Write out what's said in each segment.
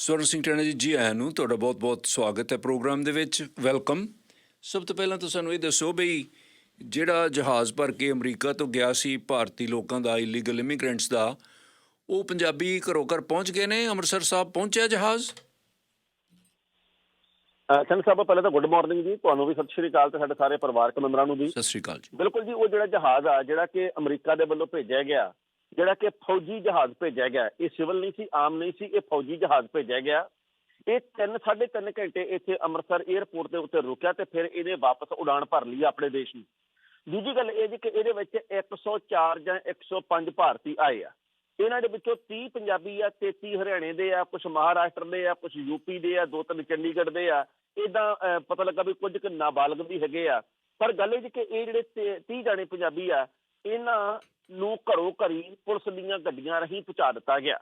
ਸਵਰਨ ਸਿੰਘ ਟਾਣਾ ਜੀ ਜੀ ਆਇਆਂ ਨੂੰ ਤੁਹਾਡਾ ਬਹੁਤ-ਬਹੁਤ ਸਵਾਗਤ ਹੈ ਪ੍ਰੋਗਰਾਮ ਦੇ ਵਿੱਚ। ਵੈਲਕਮ। ਸਭ ਤੋਂ ਪਹਿਲਾਂ ਤਾਂ ਸਾਨੂੰ ਇਹ ਦੱਸੋ ਬਈ ਜਿਹੜਾ ਜਹਾਜ਼ ਭਰ ਕੇ ਅਮਰੀਕਾ ਤੋਂ ਗਿਆ ਸੀ ਭਾਰਤੀ ਲੋਕਾਂ ਦਾ ਇਲੀਗਲ ਇਮੀਗ੍ਰੈਂਟਸ ਦਾ ਉਹ ਪੰਜਾਬੀ ਘਰੋਂ ਘਰ ਪਹੁੰਚ ਗਏ ਨੇ? ਅੰਮ੍ਰਿਤਸਰ ਸਾਹਿਬ ਪਹੁੰਚਿਆ ਜਹਾਜ਼? ਸਿੰਘ ਸਾਹਿਬ ਪਹਿਲਾਂ ਤਾਂ ਗੁੱਡ ਮਾਰਨਿੰਗ ਜੀ। ਤੁਹਾਨੂੰ ਵੀ ਸਤਿ ਸ਼੍ਰੀ ਅਕਾਲ ਤੇ ਸਾਡੇ ਸਾਰੇ ਪਰਿਵਾਰਕ ਮੈਂਬਰਾਂ ਨੂੰ ਵੀ। ਸਤਿ ਸ੍ਰੀ ਅਕਾਲ ਜੀ। ਬਿਲਕੁਲ ਜੀ ਉਹ ਜਿਹੜਾ ਜਹਾਜ਼ ਆ ਜਿਹੜਾ ਕਿ ਅਮਰੀਕਾ ਦੇ ਵੱਲੋਂ ਭੇਜਿਆ ਗਿਆ ਜਿਹੜਾ ਕਿ ਫੌਜੀ ਜਹਾਜ਼ ਭੇਜਿਆ ਗਿਆ, ਇਹ ਸਿਵਲ ਨਹੀਂ ਸੀ, ਆਮ ਨਹੀਂ ਸੀ, ਇਹ ਫੌਜੀ ਜਹਾਜ਼ ਭੇਜਿਆ ਗਿਆ। ਇਹ 3 3.5 ਘੰਟੇ ਇੱਥੇ ਅੰਮ੍ਰਿਤਸਰ 에ਅਰਪੋਰਟ ਦੇ ਉੱਤੇ ਰੁਕਿਆ ਤੇ ਫਿਰ ਇਹਨੇ ਵਾਪਸ ਉਡਾਨ ਭਰ ਲਈ ਆਪਣੇ ਦੇਸ਼ ਨੂੰ। ਦੂਜੀ ਗੱਲ ਇਹ ਜੀ ਕਿ ਇਹਦੇ ਵਿੱਚ 104 ਜਾਂ 105 ਭਾਰਤੀ ਆਏ ਆ। ਇਹਨਾਂ ਦੇ ਵਿੱਚੋਂ 30 ਪੰਜਾਬੀ ਆ 33 ਹਰਿਆਣੇ ਦੇ ਆ ਕੁਝ ਮਹਾਰਾਸ਼ਟਰ ਦੇ ਆ ਕੁਝ ਯੂਪੀ ਦੇ ਆ, ਦੋ ਤਿੰਨ ਚੰਡੀਗੜ੍ਹ ਦੇ ਆ। ਇਦਾਂ ਪਤਾ ਲੱਗਾ ਵੀ ਕੁਝ ਕੁ ਨਾਬਾਲਗ ਵੀ ਹੈਗੇ ਆ। ਪਰ ਗੱਲ ਇਹ ਜੀ ਕਿ ਇਹ ਜਿਹੜੇ 30 ਜਾਣੇ ਪੰਜਾਬੀ ਆ, ਇਹਨਾਂ ਨੂੰ ਘਰੋਂ ਘਰੀ ਪੁਲਿਸ ਦੀਆਂ ਗੱਡੀਆਂ ਰਾਹੀਂ ਪਹੁੰਚਾ ਦਿੱਤਾ ਗਿਆ।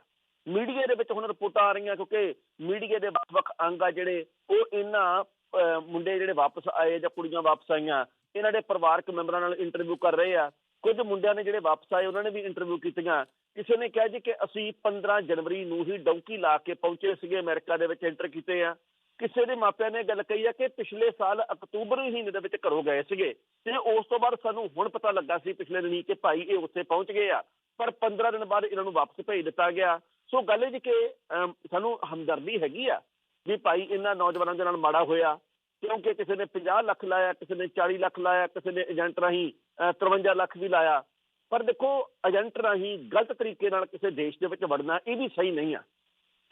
ਮੀਡੀਆ ਦੇ ਵਿੱਚ ਹੁਣ ਰਿਪੋਰਟਾਂ ਆ ਰਹੀਆਂ ਕਿਉਂਕਿ ਮੀਡੀਆ ਦੇ ਵੱਖ-ਵੱਖ ਅੰਗ ਆ ਜਿਹੜੇ ਉਹ ਇਹਨਾਂ ਅਹ, ਮੁੰਡੇ ਜਿਹੜੇ ਵਾਪਸ ਆਏ ਜਾਂ ਕੁੜੀਆਂ ਵਾਪਸ ਆਈਆਂ ਇਹਨਾਂ ਦੇ ਪਰਿਵਾਰਕ ਮੈਂਬਰਾਂ ਨਾਲ ਇੰਟਰਵਿਊ ਕਰ ਰਹੇ ਆ। ਕੁਝ ਮੁੰਡਿਆਂ ਨੇ ਜਿਹੜੇ ਵਾਪਸ ਆਏ ਉਹਨਾਂ ਨੇ ਵੀ ਇੰਟਰਵਿਊ ਕੀਤੀਆਂ। ਕਿਸੇ ਨੇ ਕਿਹਾ ਜੀ ਕਿ ਅਸੀਂ 15 ਜਨਵਰੀ ਨੂੰ ਹੀ ਡੌਂਕੀ ਲਾ ਕੇ ਪਹੁੰਚੇ ਸੀਗੇ ਅਮਰੀਕਾ ਦੇ ਵਿੱਚ ਐਂਟਰ ਕੀਤੇ ਆ। ਕਿਸੇ ਦੇ ਮਾਪਿਆਂ ਨੇ ਗੱਲ ਕਹੀ ਹੈ ਕਿ ਪਿਛਲੇ ਸਾਲ ਅਕਤੂਬਰ ਮਹੀਨੇ ਦੇ ਵਿੱਚ ਘਰੋਂ ਗਏ ਸੀਗੇ ਤੇ ਉਸ ਤੋਂ ਬਾਅਦ ਸਾਨੂੰ ਹੁਣ ਪਤਾ ਲੱਗਾ ਸੀ ਪਿਛਲੇ ਦਿਨੀ ਕਿ ਭਾਈ ਇਹ ਉੱਥੇ ਪਹੁੰਚ ਗਏ ਆ ਪਰ 15 ਦਿਨ ਬਾਅਦ ਇਹਨਾਂ ਨੂੰ ਵਾਪਸ ਭੇਜ ਦਿੱਤਾ ਗਿਆ। ਸੋ ਗੱਲ ਇਹ ਜੀ ਕਿ ਸਾਨੂੰ ਹਮਦਰਦੀ ਹੈਗੀ ਆ ਵੀ ਭਾਈ ਇਹਨਾਂ ਨੌਜਵਾਨਾਂ ਦੇ ਨਾਲ ਮਾੜਾ ਹੋਇਆ ਕਿਉਂਕਿ ਕਿਸੇ ਨੇ 50 ਲੱਖ ਲਾਇਆ ਕਿਸੇ ਨੇ 40 ਲੱਖ ਲਾਇਆ ਕਿਸੇ ਨੇ ਏਜੰਟ ਰਾਹੀਂ ਅਹ, 53 ਲੱਖ ਵੀ ਲਾਇਆ। ਪਰ ਦੇਖੋ ਏਜੰਟ ਰਾਹੀਂ ਗਲਤ ਤਰੀਕੇ ਨਾਲ ਕਿਸੇ ਦੇਸ਼ ਦੇ ਵਿੱਚ ਵੜਨਾ ਇਹ ਵੀ ਸਹੀ ਨਹੀਂ ਆ।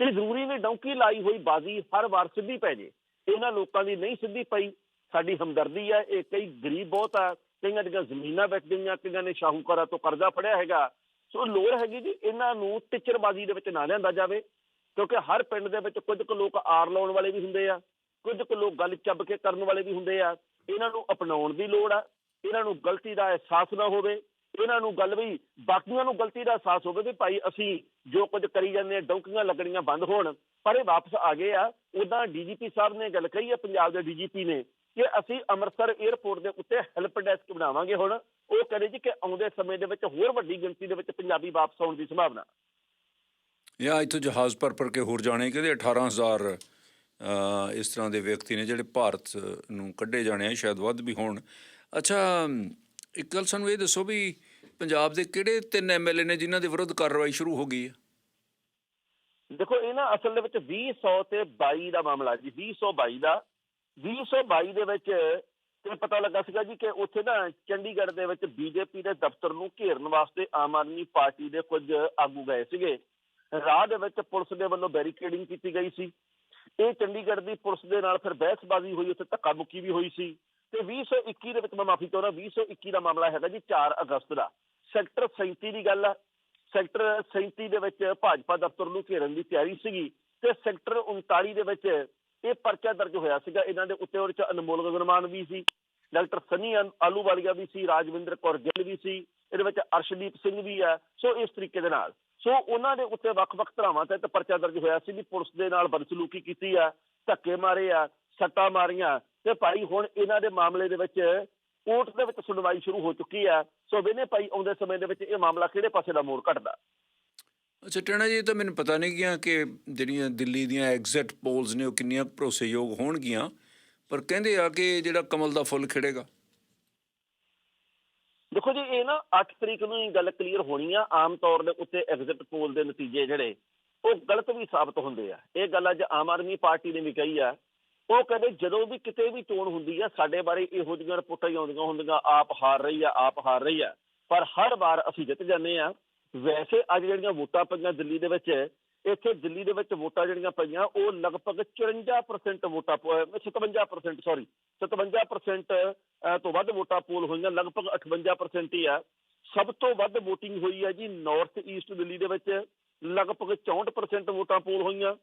ਤੇ ਜ਼ਰੂਰੀ ਵੀ ਡੌਂਕੀ ਲਾਈ ਹੋਈ ਬਾਜ਼ੀ ਹਰ ਵਾਰ ਸਿੱਧੀ ਪੈ ਜੇ। ਇਹਨਾਂ ਲੋਕਾਂ ਦੀ ਨਹੀਂ ਸਿੱਧੀ ਪਈ। ਸਾਡੀ ਹਮਦਰਦੀ ਹੈ, ਇਹ ਕਈ ਗਰੀਬ ਬਹੁਤ ਆ। ਕਈਆਂ ਦੀਆਂ ਜ਼ਮੀਨਾਂ ਵਿਕ ਗਈਆਂ, ਕਈਆਂ ਨੇ ਸ਼ਾਹੂਕਾਰਾਂ ਤੋਂ ਕਰਜ਼ਾ ਫੜਿਆ ਹੈਗਾ। ਸੋ ਲੋੜ ਹੈਗੀ ਜੀ ਇਹਨਾਂ ਨੂੰ ਟਿਚਰਬਾਜ਼ੀ ਦੇ ਵਿੱਚ ਨਾ ਲਿਆਂਦਾ ਜਾਵੇ, ਕਿਉਂਕਿ ਹਰ ਪਿੰਡ ਦੇ ਵਿੱਚ ਕੁਝ ਕੁ ਲੋਕ ਆਰ ਲਾਉਣ ਵਾਲੇ ਵੀ ਹੁੰਦੇ ਆ, ਕੁਝ ਕੁ ਲੋਕ ਗੱਲ ਚੱਬ ਕੇ ਕਰਨ ਵਾਲੇ ਵੀ ਹੁੰਦੇ ਆ। ਇਹਨਾਂ ਨੂੰ ਅਪਣਾਉਣ ਦੀ ਲੋੜ ਆ। ਇਹਨਾਂ ਨੂੰ ਗਲਤੀ ਦਾ ਅਹਿਸਾਸ ਨਾ ਹੋਵੇ। ਇਹਨਾਂ ਨੂੰ ਗੱਲ ਵੀ ਬਾਕੀਆਂ ਨੂੰ ਗਲਤੀ ਦਾ ਅਹਿਸਾਸ ਹੋਵੇ ਵੀ ਭਾਈ ਅਸੀਂ ਜੋ ਕੁਝ ਕਰੀ ਜਾਂਦੇ ਆ ਡੌਂਕੀਆਂ ਲੱਗਣੀਆਂ ਬੰਦ ਹੋਣ ਪਰ ਇਹ ਵਾਪਸ ਆ ਗਏ ਆ। ਉਦਾਂ ਡੀਜੀਪੀ ਸਾਹਿਬ ਨੇ ਗੱਲ ਕਹੀ ਹੈ ਪੰਜਾਬ ਦੇ ਡੀਜੀਪੀ ਨੇ ਕਿ ਅਸੀਂ ਅੰਮ੍ਰਿਤਸਰ 에ਅਰਪੋਰਟ ਦੇ ਉੱਤੇ ਹੈਲਪ ਡੈਸਕ ਬਣਾਵਾਂਗੇ ਹੁਣ। ਉਹ ਕਹਿੰਦੇ ਜੀ ਕਿ ਆਉਂਦੇ ਸਮੇਂ ਦੇ ਵਿੱਚ ਹੋਰ ਵੱਡੀ ਗਿਣਤੀ ਦੇ ਵਿੱਚ ਪੰਜਾਬੀ ਵਾਪਸ ਆਉਣ ਦੀ ਸੰਭਾਵਨਾ। ਜਾਂ ਇੱਥੋਂ ਜਹਾਜ਼ ਭਰ ਭਰ ਕੇ ਹੋਰ ਜਾਣੇ ਕਿਤੇ 18000 ਅ, ਇਸ ਤਰ੍ਹਾਂ ਦੇ ਵਿਅਕਤੀ ਨੇ ਜਿਹੜੇ ਭਾਰਤ ਨੂੰ ਕੱਢੇ ਜਾਣੇ ਆ ਸ਼ਾਇਦ ਵੱਧ ਵੀ ਹੋਣ। ਅੱਛਾ ਇੱਕ ਗੱਲ ਸਾਨੂੰ ਇਹ ਦੱਸੋ ਵੀ ਪੰਜਾਬ ਦੇ ਕਿਹੜੇ ਤਿੰਨ ਐਮਐਲਏ ਨੇ ਜਿਨ੍ਹਾਂ ਦੇ ਵਿਰੁੱਧ ਕਾਰਵਾਈ ਸ਼ੁਰੂ ਹੋ ਗਈ ਹੈ? ਦੇਖੋ, ਇਹ ਨਾ ਅਸਲ ਦੇ ਵਿੱਚ 2000 ਤੇ 22 ਦਾ ਮਾਮਲਾ ਜੀ 2022 ਦਾ। 2022 ਦੇ ਵਿੱਚ ਤੇ ਪਤਾ ਲੱਗਾ ਸੀਗਾ ਜੀ ਕਿ ਉੱਥੇ ਨਾ ਚੰਡੀਗੜ੍ਹ ਦੇ ਵਿੱਚ ਬੀਜੇਪੀ ਦੇ ਦਫ਼ਤਰ ਨੂੰ ਘੇਰਨ ਵਾਸਤੇ ਆਮ ਆਦਮੀ ਪਾਰਟੀ ਦੇ ਕੁਝ ਆਗੂ ਗਏ ਸੀਗੇ। ਰਾਹ ਦੇ ਵਿੱਚ ਪੁਲਿਸ ਦੇ ਵੱਲੋਂ ਬੈਰੀਕੇਡਿੰਗ ਕੀਤੀ ਗਈ ਸੀ। ਇਹ ਚੰਡੀਗੜ੍ਹ ਦੀ ਪੁਲਿਸ ਦੇ ਨਾਲ ਫਿਰ ਬਹਿਸਬਾਜ਼ੀ ਹੋਈ, ਉੱਥੇ ਧੱਕਾ ਮੁੱਕੀ ਵੀ ਹੋਈ ਸੀ। ਤੇ 2021 ਦੇ ਵਿੱਚ ਮੈਂ ਮਾਫੀ ਚਾਹੁੰਦਾ 2021 ਦਾ ਮਾਮਲਾ ਹੈਗਾ ਜੀ 4 ਅਗਸਤ ਦਾ। ਸੈਕਟਰ 37 ਦੀ ਗੱਲ ਆ। ਸੈਕਟਰ 37 ਦੇ ਵਿੱਚ ਭਾਜਪਾ ਦਫ਼ਤਰ ਨੂੰ ਘੇਰਨ ਦੀ ਤਿਆਰੀ ਸੀਗੀ ਤੇ ਸੈਕਟਰ 39 ਦੇ ਵਿੱਚ ਇਹ ਪਰਚਾ ਦਰਜ ਹੋਇਆ ਸੀਗਾ। ਇਹਨਾਂ ਦੇ ਉੱਤੇ ਉਹਦੇ ਚ ਅਨਮੋਲ ਗਗਨਮਾਨ ਵੀ ਸੀ, ਡਾਕਟਰ ਸਨੀ ਆਲ- ਆਲੂਵਾਲੀਆ ਵੀ ਸੀ, ਰਾਜਵਿੰਦਰ ਕੌਰ ਗਿੱਲ ਵੀ ਸੀ, ਇਹਦੇ ਵਿੱਚ ਅਰਸ਼ਦੀਪ ਸਿੰਘ ਵੀ ਆ। ਸੋ ਇਸ ਤਰੀਕੇ ਦੇ ਨਾਲ। ਸੋ ਉਹਨਾਂ ਦੇ ਉੱਤੇ ਵੱਖ-ਵੱਖ ਧਰਾਵਾਂ ਤਹਿਤ ਪਰਚਾ ਦਰਜ ਹੋਇਆ ਸੀ ਵੀ ਪੁਲਿਸ ਦੇ ਨਾਲ ਬਦਸਲੂਕੀ ਕੀਤੀ ਆ, ਧੱਕੇ ਮਾਰੇ ਆ, ਸੱਟਾਂ ਮਾਰੀਆਂ। ਤੇ ਭਾਈ ਹੁਣ ਇਹਨਾਂ ਦੇ ਮਾਮਲੇ ਦੇ ਵਿੱਚ ਕੋਰਟ ਦੇ ਵਿੱਚ ਸੁਣਵਾਈ ਸ਼ੁਰੂ ਹੋ ਚੁੱਕੀ ਆ ਸੋ ਵੇਨੇ ਭਾਈ ਆਉਂਦੇ ਸਮੇਂ ਦੇ ਵਿੱਚ ਇਹ ਮਾਮਲਾ ਕਿਹੜੇ ਪਾਸੇ ਦਾ ਮੋੜ ਘਟਦਾ? ਅੱਛਾ ਟਣਾ ਜੀ ਤਾਂ ਮੈਨੂੰ ਪਤਾ ਨਹੀਂ ਗਿਆ ਕਿ ਜਿਹੜੀਆਂ ਦਿੱਲੀ ਦੀਆਂ ਐਗਜ਼ਿਟ ਪੋਲਸ ਨੇ ਉਹ ਕਿੰਨੀਆਂ ਭਰੋਸੇਯੋਗ ਹੋਣਗੀਆਂ ਪਰ ਕਹਿੰਦੇ ਆ ਕਿ ਜਿਹੜਾ ਕਮਲ ਦਾ ਫੁੱਲ ਖਿੜੇਗਾ। ਦੇਖੋ ਜੀ ਇਹ ਨਾ 8 ਤਰੀਕ ਨੂੰ ਹੀ ਗੱਲ ਕਲੀਅਰ ਹੋਣੀ ਆ। ਆਮ ਤੌਰ ਦੇ ਉੱਤੇ ਐਗਜ਼ਿਟ ਪੋਲ ਦੇ ਨਤੀਜੇ ਜਿਹੜੇ ਉਹ ਗਲਤ ਵੀ ਸਾਬਤ ਹੁੰਦੇ ਆ। ਇਹ ਗੱਲ ਅੱਜ ਆਮ ਆਦਮੀ ਪਾਰਟੀ ਨੇ ਵੀ ਕਹੀ ਆ ਉਹ ਕਹਿੰਦੇ ਜਦੋਂ ਵੀ ਕਿਤੇ ਵੀ ਚੋਣ ਹੁੰਦੀ ਆ, ਸਾਡੇ ਬਾਰੇ ਇਹੋ ਜਿਹੀਆਂ ਰਿਪੋਰਟਾਂ ਹੀ ਆਉਂਦੀਆਂ ਹੁੰਦੀਆਂ, ਆਪ ਹਾਰ ਰਹੀ ਆ, ਆਪ ਹਾਰ ਰਹੀ ਆ। ਪਰ ਹਰ ਵਾਰ ਅਸੀਂ ਜਿੱਤ ਜਾਂਦੇ ਆ। ਵੈਸੇ ਅੱਜ ਜਿਹੜੀਆਂ ਵੋਟਾਂ ਪਈਆਂ ਦਿੱਲੀ ਦੇ ਵਿੱਚ, ਇੱਥੇ ਦਿੱਲੀ ਦੇ ਵਿੱਚ ਵੋਟਾਂ ਜਿਹੜੀਆਂ ਪਈਆਂ, ਉਹ ਲਗਭਗ 54% ਵੋਟਾਂ ਪ- ਅਹ 57% ਸੌਰੀ 57% ਤੋਂ ਵੱਧ ਵੋਟਾਂ ਪੋਲ ਹੋਈਆਂ, ਲਗਭਗ 58% ਹੀ ਆ। ਸਭ ਤੋਂ ਵੱਧ VOTING ਹੋਈ ਹੈ ਜੀ ਨਾਰਥ ਈਸਟ ਦਿੱਲੀ ਦੇ ਵਿੱਚ, ਲਗਭਗ 64% ਵੋਟਾਂ ਪੋਲ ਹੋਈਆਂ।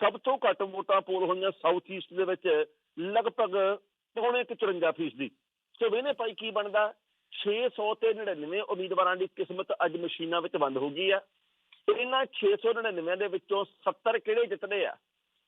ਸਭ ਤੋਂ ਘੱਟ ਵੋਟਾਂ ਪੋਲ ਹੋਈਆਂ ਸਾਊਥ ਈਸਟ ਦੇ ਵਿੱਚ, ਲਗਭਗ ਪੌਣੇ ਕੁ 54 ਫੀਸਦੀ। ਸੋ ਵੇਨੇ ਭਾਈ ਕੀ ਬਣਦਾ? 600 ਤੇ 99 ਉਮੀਦਵਾਰਾਂ ਦੀ ਕਿਸਮਤ ਅੱਜ ਮਸ਼ੀਨਾਂ ਵਿੱਚ ਬੰਦ ਹੋ ਗਈ ਆ। ਇਹਨਾਂ 699 ਦੇ ਵਿੱਚੋਂ 70 ਕਿਹੜੇ ਜਿੱਤਦੇ ਆ?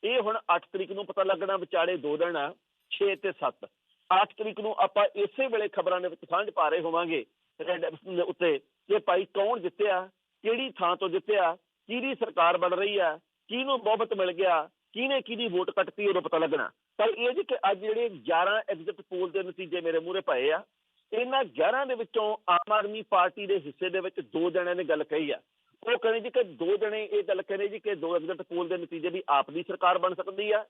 ਇਹ ਹੁਣ 8 ਤਰੀਕ ਨੂੰ ਪਤਾ ਲੱਗਣਾ, ਵਿਚਾਲੇ ਦੋ ਦਿਨ ਆ 6 ਤੇ 7 8 ਤਰੀਕ ਨੂੰ ਆਪਾਂ ਇਸੇ ਵੇਲੇ ਖਬਰਾਂ ਦੇ ਵਿੱਚ ਸਾਂਝ ਪਾ ਰਹੇ ਹੋਵਾਂਗੇ ਰੈਡ ਦੇ ਉੱਤੇ, ਕਿ ਭਾਈ ਕੌਣ ਜਿੱਤਿਆ, ਕਿਹੜੀ ਥਾਂ ਤੋਂ ਜਿੱਤਿਆ, ਕਿਹਦੀ ਸਰਕਾਰ ਬਣ ਰਹੀ ਆ ਕਿਹਨੂੰ ਬਹੁਮਤ ਮਿਲ ਗਿਆ, ਕਿਹਨੇ ਕਿਹਦੀ ਵੋਟ ਕੱਟਤੀ ਉਦੋਂ ਪਤਾ ਲੱਗਣਾ। ਪਰ ਇਹ ਜੀ ਕਿ ਅੱਜ ਜਿਹੜੇ 11 ਐਗਜ਼ਿਟ ਪੋਲ ਦੇ ਨਤੀਜੇ ਮੇਰੇ ਮੂਹਰੇ ਪਏ ਆ, ਇਹਨਾਂ 11 ਦੇ ਵਿੱਚੋਂ ਆਮ ਆਦਮੀ ਪਾਰਟੀ ਦੇ ਹਿੱਸੇ ਦੇ ਵਿੱਚ ਦੋ ਜਣਿਆਂ ਨੇ ਗੱਲ ਕਹੀ ਆ। ਉਹ ਕਹਿੰਦੇ ਜੀ ਕਿ ਦੋ ਜਣੇ ਇਹ ਗੱਲ ਕਹਿੰਦੇ ਜੀ ਕਿ ਦੋ ਐਗਜ਼ਿਟ ਪੋਲ ਦੇ ਨਤੀਜੇ ਵੀ ਆਪ ਦੀ ਸਰਕਾਰ ਬਣ ਸਕਦੀ ਆ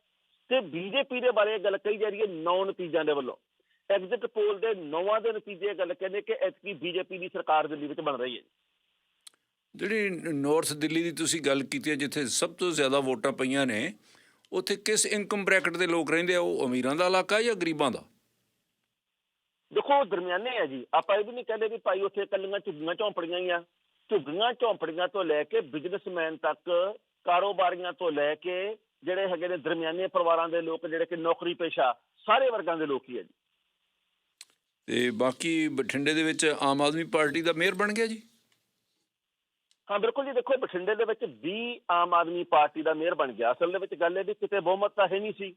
ਤੇ ਬੀਜੇਪੀ ਦੇ ਬਾਰੇ ਗੱਲ ਕਹੀ ਜਾ ਰਹੀ ਹੈ ਨੌ ਨਤੀਜਿਆਂ ਦੇ ਵੱਲੋਂ। ਐਗਜ਼ਿਟ ਪੋਲ ਦੇ ਨੌਵਾਂ ਦੇ ਨਤੀਜੇ ਇਹ ਗੱਲ ਕਹਿੰਦੇ ਕਿ ਐਤਕੀ ਬੀਜੇਪੀ ਦੀ ਸਰਕਾਰ ਦਿੱਲੀ ਵਿੱਚ ਬਣ ਰਹੀ ਹੈ। ਜਿਹੜੀ ਨਾਰਥ ਦਿੱਲੀ ਦੀ ਤੁਸੀਂ ਗੱਲ ਕੀਤੀ ਹੈ ਜਿੱਥੇ ਸਭ ਤੋਂ ਜ਼ਿਆਦਾ ਵੋਟਾਂ ਪਈਆਂ ਨੇ ਉੱਥੇ ਕਿਸ ਇਨਕਮ ਬ੍ਰੈਕਟ ਦੇ ਲੋਕ ਰਹਿੰਦੇ ਆ? ਉਹ ਅਮੀਰਾਂ ਦਾ ਇਲਾਕਾ ਜਾਂ ਗਰੀਬਾਂ ਦਾ? ਦੇਖੋ ਦਰਮਿਆਨੇ ਆ ਜੀ। ਆਪਾਂ ਇਹ ਵੀ ਨਹੀਂ ਕਹਿੰਦੇ ਵੀ ਭਾਈ ਉੱਥੇ ਕੱਲੀਆਂ ਝੁੱਗੀਆਂ ਝੌਂਪੜੀਆਂ ਹੀ ਆ। ਝੁੱਗੀਆਂ ਝੌਂਪੜੀਆਂ ਤੋਂ ਲੈ ਕੇ ਬਿਜ਼ਨਸਮੈਨ ਤੱਕ ਕਾਰੋਬਾਰੀਆਂ ਤੋਂ ਲੈ ਕੇ ਜਿਹੜੇ ਹੈਗੇ ਨੇ ਦਰਮਿਆਨੇ ਪਰਿਵਾਰਾਂ ਦੇ ਲੋਕ ਜਿਹੜੇ ਕਿ ਨੌਕਰੀ ਪੇਸ਼ਾ ਸਾਰੇ ਵਰਗਾਂ ਦੇ ਲੋਕ ਹੀ ਆ ਜੀ। ਤੇ ਬਾਕੀ ਬਠਿੰਡੇ ਦੇ ਵਿੱਚ ਆਮ ਆਦਮੀ ਪਾਰਟੀ ਦਾ ਮੇਅਰ ਬਣ ਗਿਆ ਜੀ? ਹਾਂ, ਬਿਲਕੁਲ ਜੀ, ਦੇਖੋ, ਬਠਿੰਡੇ ਦੇ ਵਿੱਚ 20 ਆਮ ਆਦਮੀ ਪਾਰਟੀ ਦਾ ਮੇਅਰ ਬਣ ਗਿਆ। ਅਸਲ ਦੇ ਵਿੱਚ ਗੱਲ ਇਹ ਵੀ ਕਿਤੇ ਬਹੁਮਤ ਤਾਂ ਹੈ ਨਹੀਂ ਸੀ।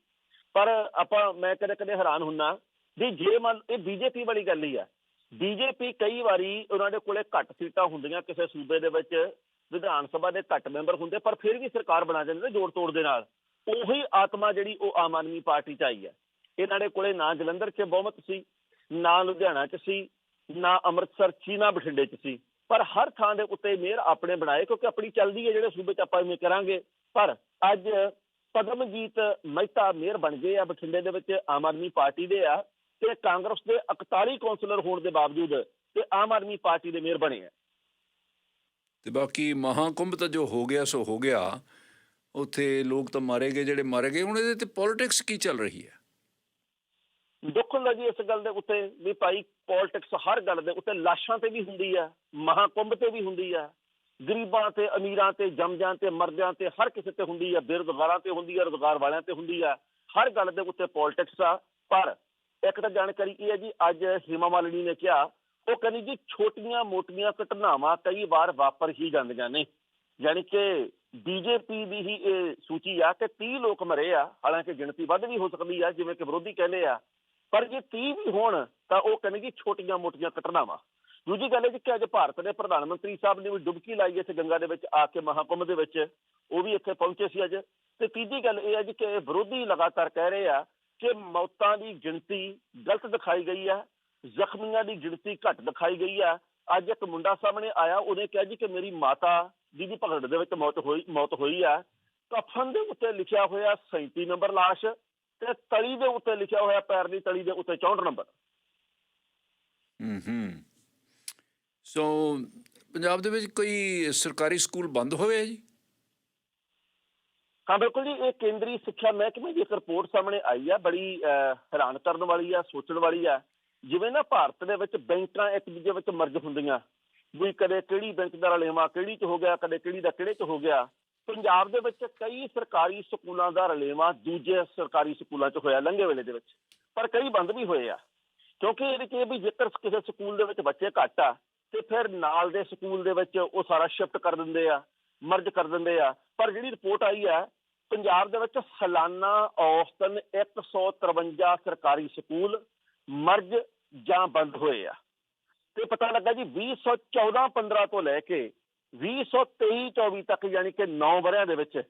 ਪਰ ਆਪਾਂ, ਮੈਂ ਕਦੇ ਕਦੇ ਹੈਰਾਨ ਹੁੰਨਾ ਵੀ ਜੇ ਮੰਨ, ਇਹ ਬੀਜੇਪੀ ਵਾਲੀ ਗੱਲ ਹੀ ਆ। ਬੀਜੇਪੀ ਕਈ ਵਾਰੀ ਉਹਨਾਂ ਦੇ ਕੋਲੇ ਘੱਟ ਸੀਟਾਂ ਹੁੰਦੀਆਂ, ਕਿਸੇ ਸੂਬੇ ਦੇ ਵਿੱਚ ਵਿਧਾਨ ਸਭਾ ਦੇ ਘੱਟ ਮੈਂਬਰ ਹੁੰਦੇ, ਪਰ ਫਿਰ ਵੀ ਸਰਕਾਰ ਬਣਾ ਜਾਂਦੇ ਨੇ ਜੋੜ ਤੋੜ ਦੇ ਨਾਲ। ਉਹੀ ਆਤਮਾ ਜਿਹੜੀ ਉਹ ਆਮ ਆਦਮੀ ਪਾਰਟੀ ਚ ਆਈ ਹੈ ਇਹਨਾਂ ਦੇ ਕੋਲੇ ਨਾ ਜਲੰਧਰ 'ਚ ਬਹੁਮਤ ਸੀ, ਨਾ ਲੁਧਿਆਣਾ 'ਚ ਸੀ, ਨਾ ਅੰਮ੍ਰਿਤਸਰ 'ਚ ਨਾ ਬਠਿੰਡੇ 'ਚ ਸੀ। ਪਰ ਹਰ ਥਾਂ ਦੇ ਉੱਤੇ ਮੇਅਰ ਆਪਣੇ ਬਣਾਏ, ਕਿਉਂਕਿ ਆਪਣੀ ਚੱਲਦੀ ਹੈ ਜਿਹੜੇ ਸੂਬੇ 'ਚ ਆਪਾਂ ਇਵੇਂ ਕਰਾਂਗੇ। ਪਰ ਅੱਜ ਪਦਮਜੀਤ ਮਹਿਤਾ ਮੇਅਰ ਬਣ ਗਏ ਆ ਬਠਿੰਡੇ ਦੇ ਵਿੱਚ, ਆਮ ਆਦਮੀ ਪਾਰਟੀ ਦੇ ਆ ਤੇ ਕਾਂਗਰਸ ਦੇ 41 ਕੌਂਸਲਰ ਹੋਣ ਦੇ ਬਾਵਜੂਦ ਤੇ ਆਮ ਆਦਮੀ ਪਾਰਟੀ ਦੇ ਮੇਅਰ ਬਣੇ ਆ। ਤੇ ਬਾਕੀ ਮਹਾਕੁੰਭ ਤਾਂ ਜੋ ਹੋ ਗਿਆ, ਸੋ ਹੋ ਗਿਆ। ਉੱਥੇ ਲੋਕ ਤਾਂ ਮਾਰੇ ਗਏ, ਜਿਹੜੇ ਮਾਰੇ ਗਏ, ਹੁਣ ਇਹਦੇ ਤੇ ਪੋਲਿਟਿਕਸ ਕੀ ਚੱਲ ਰਹੀ ਹੈ? ਦੁੱਖ ਹੁੰਦਾ ਜੀ ਇਸ ਗੱਲ ਦੇ ਉੱਤੇ ਵੀ ਭਾਈ ਪੋਲਿਟਿਕਸ ਹਰ ਗੱਲ ਦੇ ਉੱਤੇ ਲਾਸ਼ਾਂ ਤੇ ਵੀ ਹੁੰਦੀ ਆ, ਮਹਾਕੁੰਭ ਤੇ ਵੀ ਹੁੰਦੀ ਆ, ਗਰੀਬਾਂ ਤੇ, ਅਮੀਰਾਂ ਤੇ, ਜੰਮਜਾਂ ਤੇ ਮਰਜਾਂ ਤੇ ਹਰ ਕਿਸੇ ਤੇ ਹੁੰਦੀ ਆ, ਬੇਰੁਜ਼ਗਾਰਾਂ ਤੇ ਹੁੰਦੀ ਆ, ਰੁਜ਼ਗਾਰ ਵਾਲਿਆਂ ਤੇ ਹੁੰਦੀ ਆ, ਹਰ ਗੱਲ ਦੇ ਉੱਤੇ ਪੋਲਿਟਿਕਸ ਆ, ਪਰ ਇੱਕ ਤਾਂ ਜਾਣਕਾਰੀ ਇਹ ਹੈ ਜੀ, ਅੱਜ ਹੀਮਾ ਮਾਲਣੀ ਨੇ ਕਿਹਾ, ਉਹ ਕਹਿੰਦੀ ਜੀ ਛੋਟੀਆਂ ਮੋਟੀਆਂ ਘਟਨਾਵਾਂ ਕਈ ਵਾਰ ਵਾਪਰ ਹੀ ਜਾਂਦੀਆਂ ਨੇ, ਯਾਨੀ ਕਿ ਬੀਜੇਪੀ ਦੀ ਹੀ ਇਹ ਸੂਚੀ ਆ ਕਿ 30 ਲੋਕ ਮਰੇ ਆ, ਹਾਲਾਂਕਿ ਗਿਣਤੀ ਵੱਧ ਵੀ ਹੋ ਸਕਦੀ ਆ, ਜਿਵੇਂ ਕਿ ਵਿਰੋਧੀ ਕਹਿੰਦੇ ਆ ਪਰ ਜੇ 30 ਵੀ ਹੋਣ, ਤਾਂ ਉਹ ਕਹਿੰਦੇ ਜੀ ਛੋਟੀਆਂ ਮੋਟੀਆਂ ਘਟਨਾਵਾਂ। ਦੂਜੀ ਗੱਲ ਇਹ ਜੀ ਕਿ ਅੱਜ ਭਾਰਤ ਦੇ ਪ੍ਰਧਾਨ ਮੰਤਰੀ ਸਾਹਿਬ ਨੇ ਵੀ ਡੁਬਕੀ ਲਾਈ ਇਸ ਗੰਗਾ ਦੇ ਵਿੱਚ ਆ ਕੇ ਮਹਾਕੁੰਭ ਦੇ ਵਿੱਚ, ਉਹ ਵੀ ਇੱਥੇ ਪਹੁੰਚੇ ਸੀ ਅੱਜ। ਤੇ ਤੀਜੀ ਗੱਲ ਇਹ ਹੈ ਜੀ ਕਿ ਵਿਰੋਧੀ ਲਗਾਤਾਰ ਕਹਿ ਰਹੇ ਆ ਕਿ ਮੌਤਾਂ ਦੀ ਗਿਣਤੀ ਗਲਤ ਦਿਖਾਈ ਗਈ ਆ, ਜ਼ਖਮੀਆਂ ਦੀ ਗਿਣਤੀ ਘੱਟ ਦਿਖਾਈ ਗਈ ਆ। ਅੱਜ ਇੱਕ ਮੁੰਡਾ ਸਾਹਮਣੇ ਆਇਆ, ਉਹਨੇ ਕਿਹਾ ਜੀ ਕਿ ਮੇਰੀ ਮਾਤਾ ਦੀ ਵੀ ਭਗੜ ਦੇ ਵਿੱਚ ਮੌਤ ਹੋਈ ਮੌਤ ਹੋਈ ਆ। ਕਫਨ ਦੇ ਉੱਤੇ ਲਿਖਿਆ ਹੋਇਆ 37 ਨੰਬਰ ਲਾਸ਼ ਤੇ ਤਲੀ ਦੇ ਉੱਤੇ ਲਿਖਿਆ ਹੋਇਆ ਪੈਰ ਦੀ ਤਲੀ ਦੇ ਉੱਤੇ 64 ਨੰਬਰ। ਹੂੰ ਹੂੰ ਸੋ ਪੰਜਾਬ ਦੇ ਵਿੱਚ ਕੋਈ ਸਰਕਾਰੀ ਸਕੂਲ ਬੰਦ ਹੋਏ ਜੀ? ਹਾਂ ਬਿਲਕੁਲ ਜੀ ਇਹ ਕੇਂਦਰੀ ਸਿੱਖਿਆ ਮਹਿਕਮੇ ਦੀ ਇੱਕ ਰਿਪੋਰਟ ਸਾਹਮਣੇ ਆਈ ਆ ਬੜੀ ਹੈਰਾਨ ਕਰਨ ਵਾਲੀ ਆ ਸੋਚਣ ਵਾਲੀ ਆ। ਜਿਵੇਂ ਨਾ ਭਾਰਤ ਦੇ ਵਿੱਚ ਬੈਂਕਾਂ ਇੱਕ ਦੂਜੇ ਵਿੱਚ ਮਰਜ ਹੁੰਦੀਆਂ। ਵੀ ਕਦੇ ਕਿਹੜੀ ਬੈਂਕ ਦਾ ਰਲੇਵਾ ਕਿਹੜੀ ਚ ਹੋ ਗਿਆ ਕਦੇ ਕਿਹੜੀ ਦਾ ਕਿਹੜੇ ਚ ਹੋ ਗਿਆ। ਪੰਜਾਬ ਦੇ ਵਿੱਚ ਕਈ ਸਰਕਾਰੀ ਸਕੂਲਾਂ ਦਾ ਰਲੇਵਾ ਦੂਜੇ ਸਰਕਾਰੀ ਸਕੂਲਾਂ ਚ ਹੋਇਆ ਲੰਘੇ ਵੇਲੇ ਦੇ ਵਿੱਚ, ਪਰ ਕਈ ਬੰਦ ਵੀ ਹੋਏ ਆ। ਕਿਉਂਕਿ ਇਹਦੇ ਚ ਇਹ ਵੀ ਜੇਕਰ ਕਿਸੇ ਸਕੂਲ ਦੇ ਵਿੱਚ ਬੱਚੇ ਘੱਟ ਆ, ਤੇ ਫਿਰ ਨਾਲ ਦੇ ਸਕੂਲ ਦੇ ਵਿੱਚ ਉਹ ਸਾਰਾ ਸ਼ਿਫਟ ਕਰ ਦਿੰਦੇ ਆ ਮਰਜ ਕਰ ਦਿੰਦੇ ਆ। ਪਰ ਜਿਹੜੀ ਰਿਪੋਰਟ ਆਈ ਹੈ ਪੰਜਾਬ ਦੇ ਵਿੱਚ ਸਾਲਾਨਾ ਔਸਤਨ 153 ਸਰਕਾਰੀ ਸਕੂਲ ਮਰਜ ਜਾਂ ਬੰਦ ਹੋਏ ਆ। ਤੇ ਪਤਾ ਲੱਗਾ ਜੀ 2014-15 ਤੋਂ ਲੈ ਕੇ 2023-24 ਤੱਕ ਯਾਨੀ ਕਿ 9 ਵਰਿਆਂ ਦੇ ਵਿੱਚ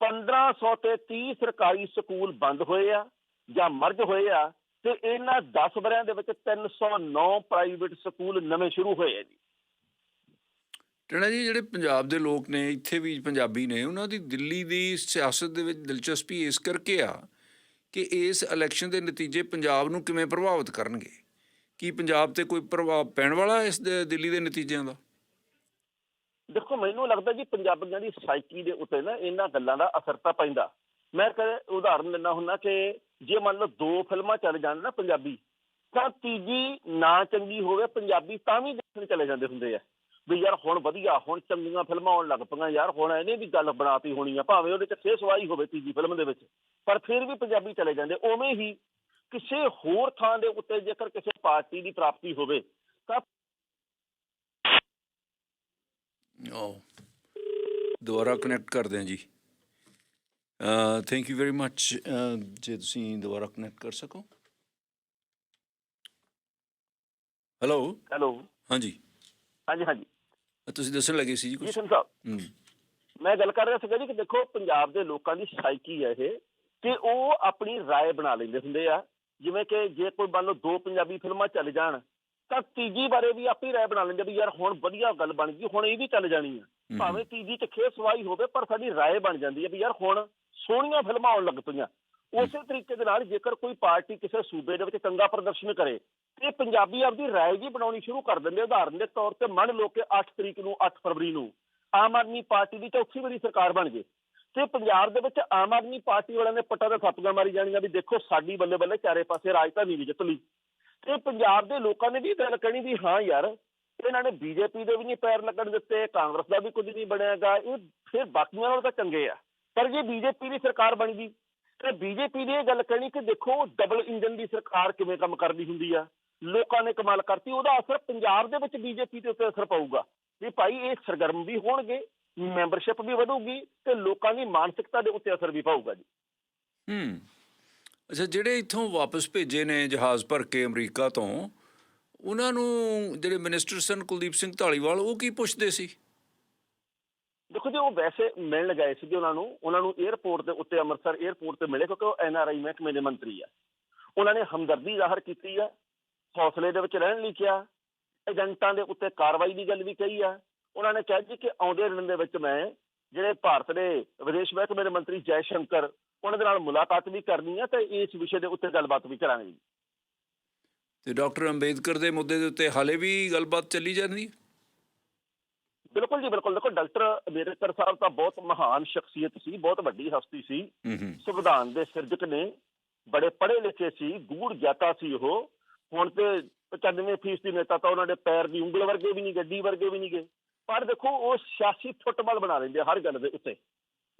1500 ਤੇ 30 ਸਰਕਾਰੀ ਸਕੂਲ ਬੰਦ ਹੋਏ ਆ ਜਾਂ ਮਰਜ ਹੋਏ ਆ ਤੇ ਇਹਨਾਂ 10 ਵਰਿਆਂ ਦੇ ਵਿੱਚ 309 ਪ੍ਰਾਈਵੇਟ ਸਕੂਲ ਨਵੇਂ ਸ਼ੁਰੂ ਹੋਏ ਆ ਜੀ। ਟਣਾ ਜੀ, ਜਿਹੜੇ ਪੰਜਾਬ ਦੇ ਲੋਕ ਨੇ, ਇੱਥੇ ਵੀ ਪੰਜਾਬੀ ਨੇ, ਉਹਨਾਂ ਦੀ ਦਿੱਲੀ ਦੀ ਸਿਆਸਤ ਦੇ ਵਿੱਚ ਦਿਲਚਸਪੀ ਇਸ ਕਰਕੇ ਆ ਕਿ ਇਸ ਇਲੈਕਸ਼ਨ ਦੇ ਨਤੀਜੇ ਪੰਜਾਬ ਨੂੰ ਕਿਵੇਂ ਪ੍ਰਭਾਵਿਤ ਕਰਨਗੇ? ਕੀ ਪੰਜਾਬ ਤੇ ਕੋਈ ਪ੍ਰਭਾਵ ਪੈਣ ਵਾਲਾ ਇਸ ਦਿੱਲੀ ਦੇ ਨਤੀਜਿਆਂ ਦਾ? ਦੇਖੋ, ਮੈਨੂੰ ਲੱਗਦਾ ਜੀ ਪੰਜਾਬੀਆਂ ਦੀ ਸਾਈਕੀ ਦੇ ਉੱਤੇ ਨਾ ਇਹਨਾਂ ਗੱਲਾਂ ਦਾ ਅਸਰ ਤਾਂ ਪੈਂਦਾ। ਮੈਂ ਕਦੇ ਉਦਾਹਰਨ ਦਿੰਦਾ ਹੁੰਦਾ ਕਿ ਜੇ ਮੰਨ ਲਓ ਦੋ ਫਿਲਮਾਂ ਚੱਲ ਜਾਣ ਨਾ ਪੰਜਾਬੀ, ਤਾਂ ਤੀਜੀ ਨਾ ਚੰਗੀ ਹੋਵੇ ਪੰਜਾਬੀ, ਤਾਂ ਵੀ ਦੇਖਣ ਚਲੇ ਜਾਂਦੇ ਹੁੰਦੇ ਆ। ਵੀ ਯਾਰ ਹੁਣ ਵਧੀਆ, ਹੁਣ ਚੰਗੀਆਂ ਫਿਲਮਾਂ ਆਉਣ ਲੱਗ ਪਈਆਂ ਯਾਰ, ਹੁਣ ਇਹਨੇ ਵੀ ਗੱਲ ਬਣਾਤੀ ਹੋਣੀ ਆ, ਭਾਵੇਂ ਉਹਦੇ ਚ ਸੇ ਸਵਾਈ ਹੋਵੇ ਤੀਜੀ ਫਿਲਮ ਦੇ ਵਿੱਚ, ਪਰ ਫਿਰ ਵੀ ਪੰਜਾਬੀ ਚਲੇ ਜਾਂਦੇ। ਉਵੇਂ ਹੀ ਕਿਸੇ ਹੋਰ ਥਾਂ ਦੇ ਉੱਤੇ ਜੇਕਰ ਕਿਸੇ ਪਾਰਟੀ ਦੀ ਪ੍ਰਾਪਤੀ ਹੋਵੇ, ਤਾਂ ਓ ਦੁਬਾਰਾ ਕਨੈਕਟ ਕਰਦੇ ਹਾਂ ਜੀ ਥੈਂਕ ਯੂ ਵੈਰੀ ਮੱਚ ਜੇ ਤੁਸੀਂ ਦੁਬਾਰਾ ਕਨੈਕਟ ਕਰ ਸਕੋ ਹੈਲੋ ਹੈਲੋ ਹਾਂਜੀ ਹਾਂਜੀ ਹਾਂਜੀ ਤੁਸੀਂ ਦੱਸਣ ਲੱਗੇ ਸੀ ਜੀ ਜੀ ਕੁਝ ਸਿੰਘ ਸਾਹਿਬ ਹੂੰ ਮੈਂ ਗੱਲ ਕਰ ਰਿਹਾ ਸੀਗਾ ਜੀ ਕਿ ਦੇਖੋ ਪੰਜਾਬ ਦੇ ਲੋਕਾਂ ਦੀ ਸਾਈਕੀ ਹੈ ਇਹ ਕਿ ਉਹ ਆਪਣੀ رائے ਬਣਾ ਲੈਂਦੇ ਹੁੰਦੇ ਆ ਜਿਵੇਂ ਕਿ ਜੇ ਕੋਈ ਮੰਨ ਲਓ ਦੋ ਪੰਜਾਬੀ ਫਿਲਮਾਂ ਚੱਲ ਜਾਣ ਤਾਂ ਤੀਜੀ ਬਾਰੇ ਵੀ ਆਪੀ ਰਾਏ ਬਣਾ ਲੈਂਦੇ ਵੀ ਯਾਰ ਹੁਣ ਵਧੀਆ ਗੱਲ ਬਣ ਗਈ ਹੁਣ ਇਹ ਵੀ ਚੱਲ ਜਾਣੀ ਆ। ਭਾਵੇਂ ਤੀਜੀ ਚ ਖੇ ਸਵਾਈ ਹੋਵੇ ਪਰ ਸਾਡੀ ਰਾਏ ਬਣ ਜਾਂਦੀ ਹੈ ਵੀ ਯਾਰ ਹੁਣ ਸੋਹਣੀਆਂ ਫਿਲਮਾਂ ਆਉਣ ਲੱਗ ਪਈਆਂ। ਉਸੇ ਤਰੀਕੇ ਦੇ ਨਾਲ ਜੇਕਰ ਕੋਈ ਪਾਰਟੀ ਕਿਸੇ ਸੂਬੇ ਦੇ ਵਿੱਚ ਚੰਗਾ ਪ੍ਰਦਰਸ਼ਨ ਕਰੇ ਤੇ ਪੰਜਾਬੀ ਆਪਦੀ ਰਾਏ ਜੀ ਬਣਾਉਣੀ ਸ਼ੁਰੂ ਕਰ ਦਿੰਦੇ ਉਦਾਹਰਨ ਦੇ ਤੌਰ ਤੇ ਮੰਨ ਲਓ ਕਿ 8 ਤਰੀਕ ਨੂੰ 8 ਫਰਵਰੀ ਨੂੰ ਆਮ ਆਦਮੀ ਪਾਰਟੀ ਦੀ ਚੌਥੀ ਵਾਰੀ ਸਰਕਾਰ ਬਣ ਜੇ ਤੇ ਪੰਜਾਬ ਦੇ ਵਿੱਚ ਆਮ ਆਦਮੀ ਪਾਰਟੀ ਵਾਲਿਆਂ ਨੇ ਪੱਟਾ ਦਾ ਥੱਪਗਾ ਮਾਰੀ ਜਾਣੀਆਂ ਵੀ ਦੇਖੋ ਸਾਡੀ ਬੱਲੇ ਬੱਲੇ ਚਾਰੇ ਪਾਸੇ ਰਾਜ ਤਾਂ ਨਹੀਂ ਜਿੱਤ ਲਈ। ਤੇ ਪੰਜਾਬ ਦੇ ਲੋਕਾਂ ਨੇ ਵੀ ਇਹ ਗੱਲ ਕਹਿਣੀ ਵੀ ਹਾਂ ਯਾਰ, ਇਹਨਾਂ ਨੇ ਬੀਜੇਪੀ ਦੇ ਵੀ ਨਹੀਂ ਪੈਰ ਲੱਗਣ ਦਿੱਤੇ, ਕਾਂਗਰਸ ਦਾ ਵੀ ਕੁਝ ਨਹੀਂ ਬਣਿਆਗਾ, ਇਹ ਫਿਰ ਬਾਕੀਆਂ ਨਾਲੋਂ ਤਾਂ ਚੰਗੇ ਆ। ਪਰ ਜੇ ਬੀਜੇਪੀ ਦੀ ਸਰਕਾਰ ਬਣ ਗਈ, ਤੇ ਬੀਜੇਪੀ ਦੀ ਇਹ ਗੱਲ ਕਹਿਣੀ ਕਿ ਦੇਖੋ ਡਬਲ ਇੰਜਨ ਦੀ ਸਰਕਾਰ ਕਿਵੇਂ ਕੰਮ ਕਰਦੀ ਹੁੰਦੀ ਆ, ਲੋਕਾਂ ਨੇ ਕਮਾਲ ਕਰਤੀ, ਉਹਦਾ ਅਸਰ ਪੰਜਾਬ ਦੇ ਵਿੱਚ ਬੀਜੇਪੀ ਦੇ ਉੱਤੇ ਅਸਰ ਪਊਗਾ। ਵੀ ਭਾਈ ਇਹ ਸਰਗਰਮ ਵੀ ਹੋਣਗੇ ਮੈਂਬਰਸ਼ਿਪ ਵੀ ਵਧੂਗੀ, ਤੇ ਲੋਕਾਂ ਦੀ ਮਾਨਸਿਕਤਾ ਦੇ ਉੱਤੇ ਅਸਰ ਵੀ ਪਾਊਗਾ ਜੀ। ਹੂੰ। ਅੱਛਾ, ਜਿਹੜੇ ਇੱਥੋਂ ਵਾਪਸ ਭੇਜੇ ਨੇ ਜਹਾਜ਼ ਭਰ ਕੇ ਅਮਰੀਕਾ ਤੋਂ, ਉਹਨਾਂ ਨੂੰ ਜਿਹੜੇ ਮਿਨਿਸਟਰ ਸਨ ਕੁਲਦੀਪ ਸਿੰਘ ਢਾਲੀਵਾਲ ਉਹ ਕੀ ਪੁੱਛਦੇ ਸੀ? ਦੇਖੋ ਜੀ, ਉਹ ਵੈਸੇ ਮਿਲਣ ਗਏ ਸੀਗੇ ਉਹਨਾਂ ਨੂੰ ਉਹਨਾਂ ਨੂੰ 에ਅਰਪੋਰਟ ਦੇ ਉੱਤੇ ਅੰਮ੍ਰਿਤਸਰ 에ਅਰਪੋਰਟ ਤੇ ਮਿਲੇ ਕਿਉਂਕਿ ਉਹ ਐਨਆਰਆਈ ਮਹਿਕਮੇ ਦੇ ਮੰਤਰੀ ਆ। ਉਹਨਾਂ ਨੇ ਹਮਦਰਦੀ ਜ਼ਾਹਰ ਕੀਤੀ ਆ, ਹੌਸਲੇ ਦੇ ਵਿੱਚ ਰਹਿਣ ਲਈ ਕਿਹਾ, ਏਜੰਟਾਂ ਦੇ ਉੱਤੇ ਕਾਰਵਾਈ ਦੀ ਗੱਲ ਵੀ ਕਹੀ ਆ। ਉਹਨਾਂ ਨੇ ਕਿਹਾ ਜੀ ਕਿ ਆਉਂਦੇ ਦਿਨ ਦੇ ਵਿੱਚ ਮੈਂ, ਜਿਹੜੇ ਭਾਰਤ ਦੇ ਵਿਦੇਸ਼ ਮਹਿਕਮੇ ਦੇ ਮੰਤਰੀ ਜੈ ਸ਼ੰਕਰ ਉਹਨਾਂ ਦੇ ਨਾਲ ਮੁਲਾਕਾਤ ਵੀ ਕਰਨੀ ਆ ਤੇ ਇਸ ਵਿਸ਼ੇ ਦੇ ਉੱਤੇ ਗੱਲਬਾਤ ਵੀ ਕਰਾਂਗੇ। ਜੀ ਤੇ ਡਾਕਟਰ ਅੰਬੇਦਕਰ ਦੇ ਮੁੱਦੇ ਦੇ ਉੱਤੇ ਹਾਲੇ ਵੀ ਗੱਲਬਾਤ ਚੱਲੀ ਜਾਂਦੀ ਹੈ? ਬਿਲਕੁਲ ਜੀ ਬਿਲਕੁਲ। ਦੇਖੋ ਡਾਕਟਰ ਅੰਬੇਦਕਰ ਸਾਹਿਬ ਤਾਂ ਬਹੁਤ ਮਹਾਨ ਸ਼ਖਸੀਅਤ ਸੀ ਬਹੁਤ ਵੱਡੀ ਹਸਤੀ ਸੀ। ਹੂੰ ਹੂੰ। ਸੰਵਿਧਾਨ ਦੇ ਸਿਰਜਕ ਨੇ ਬੜੇ ਪੜ੍ਹੇ ਲਿਖੇ ਸੀ ਗੂੜ ਗਿਆਤਾ ਸੀ ਉਹ। ਹੁਣ ਤੇ 95% ਦੀ ਨੇਤਾ ਤਾਂ ਉਹਨਾਂ ਦੇ ਪੈਰ ਦੀ ਉਂਗਲ ਵਰਗੇ ਵੀ ਨਹੀਂ ਗੱਡੀ ਵਰਗੇ ਵੀ ਨਹੀਂ ਗਏ। ਪਰ ਦੇਖੋ ਉਹ ਸਿਆਸੀ ਫੁੱਟਬਾਲ ਬਣਾ ਲੈਂਦੇ ਹਰ ਗੱਲ ਦੇ ਉੱਤੇ।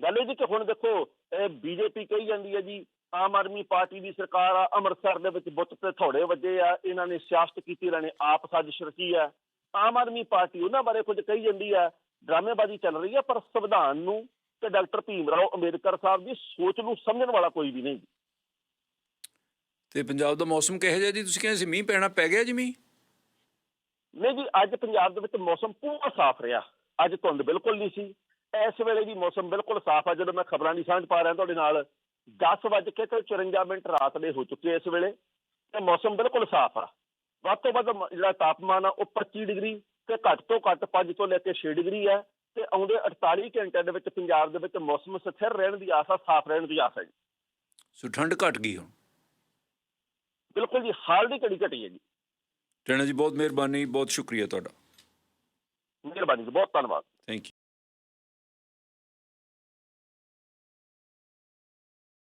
ਗੱਲ ਇਹ ਜੀ ਕਿ ਹੁਣ ਦੇਖੋ ਇਹ ਬੀਜੇਪੀ ਕਹੀ ਜਾਂਦੀ ਹੈ ਜੀ ਆਮ ਆਦਮੀ ਪਾਰਟੀ ਦੀ ਸਰਕਾਰ ਆ ਅੰਮ੍ਰਿਤਸਰ ਦੇ ਵਿੱਚ ਬੁੱਤ ਤੇ ਥੋੜੇ ਵੱਜੇ ਆ ਇਹਨਾਂ ਨੇ ਸਿਆਸਤ ਕੀਤੀ ਇਹਨਾਂ ਨੇ ਆਪ ਸਾਜ਼ਿਸ਼ ਰਚੀ ਆ। ਆਮ ਆਦਮੀ ਪਾਰਟੀ ਉਹਨਾਂ ਬਾਰੇ ਕੁਝ ਕਹੀ ਜਾਂਦੀ ਆ ਡਰਾਮੇਬਾਜ਼ੀ ਚੱਲ ਰਹੀ ਆ ਪਰ ਸੰਵਿਧਾਨ ਨੂੰ ਤੇ ਡਾਕਟਰ ਭੀਮ ਰਾਓ ਅੰਬੇਦਕਰ ਸਾਹਿਬ ਦੀ ਸੋਚ ਨੂੰ ਸਮਝਣ ਵਾਲਾ ਕੋਈ ਵੀ ਨਹੀਂ। ਤੇ ਪੰਜਾਬ ਦਾ ਮੌਸਮ ਕਿਹੋ ਜਿਹਾ ਜੀ? ਤੁਸੀਂ ਕਹਿੰਦੇ ਸੀ ਮੀਂਹ ਪੈਣਾ ਪੈ ਗਿਆ ਜੀ ਮੀਂਹ? ਨਹੀਂ ਜੀ ਅੱਜ ਪੰਜਾਬ ਦੇ ਵਿੱਚ ਮੌਸਮ ਪੂਰਾ ਸਾਫ਼ ਰਿਹਾ। ਅੱਜ ਧੁੰਦ ਬਿਲਕੁਲ ਨਹੀਂ ਸੀ। ਇਸ ਵੇਲੇ ਵੀ ਮੌਸਮ ਬਿਲਕੁਲ ਸਾਫ਼ ਆ ਜਦੋਂ ਮੈਂ ਖਬਰਾਂ ਦੀ ਸਾਂਝ ਪਾ ਰਿਹਾ ਤੁਹਾਡੇ ਨਾਲ 10 ਵੱਜ ਕੇ ਤੇ 54 ਮਿੰਟ ਰਾਤ ਦੇ ਹੋ ਚੁੱਕੇ ਇਸ ਵੇਲੇ ਤੇ ਮੌਸਮ ਬਿਲਕੁਲ ਸਾਫ਼ ਆ। ਵੱਧ ਤੋਂ ਵੱਧ ਜਿਹੜਾ ਤਾਪਮਾਨ ਆ ਉਹ 25 ਡਿਗਰੀ ਤੇ ਘੱਟ ਤੋਂ ਘੱਟ 5 ਤੋਂ ਲੈ ਕੇ 6 ਡਿਗਰੀ ਆ ਤੇ ਆਉਂਦੇ 48 ਘੰਟਿਆਂ ਦੇ ਵਿੱਚ ਪੰਜਾਬ ਦੇ ਵਿੱਚ ਮੌਸਮ ਸਥਿਰ ਰਹਿਣ ਦੀ ਆਸ ਆ ਸਾਫ਼ ਰਹਿਣ ਦੀ ਆਸ ਹੈ ਜੀ। ਸੋ ਠੰਡ ਘਟ ਗਈ ਹੁਣ? ਬਿਲਕੁਲ ਜੀ ਹਾਲ ਦੀ ਘੜੀ ਘਟੀ ਹੈ ਜੀ। ਟੈਣਾ ਜੀ ਬਹੁਤ ਮਿਹਰਬਾਨੀ ਬਹੁਤ ਸ਼ੁਕਰੀਆ ਤੁਹਾਡਾ। ਮਿਹਰਬਾਨੀ ਜੀ ਬਹੁਤ ਧੰਨਵਾਦ। Thank you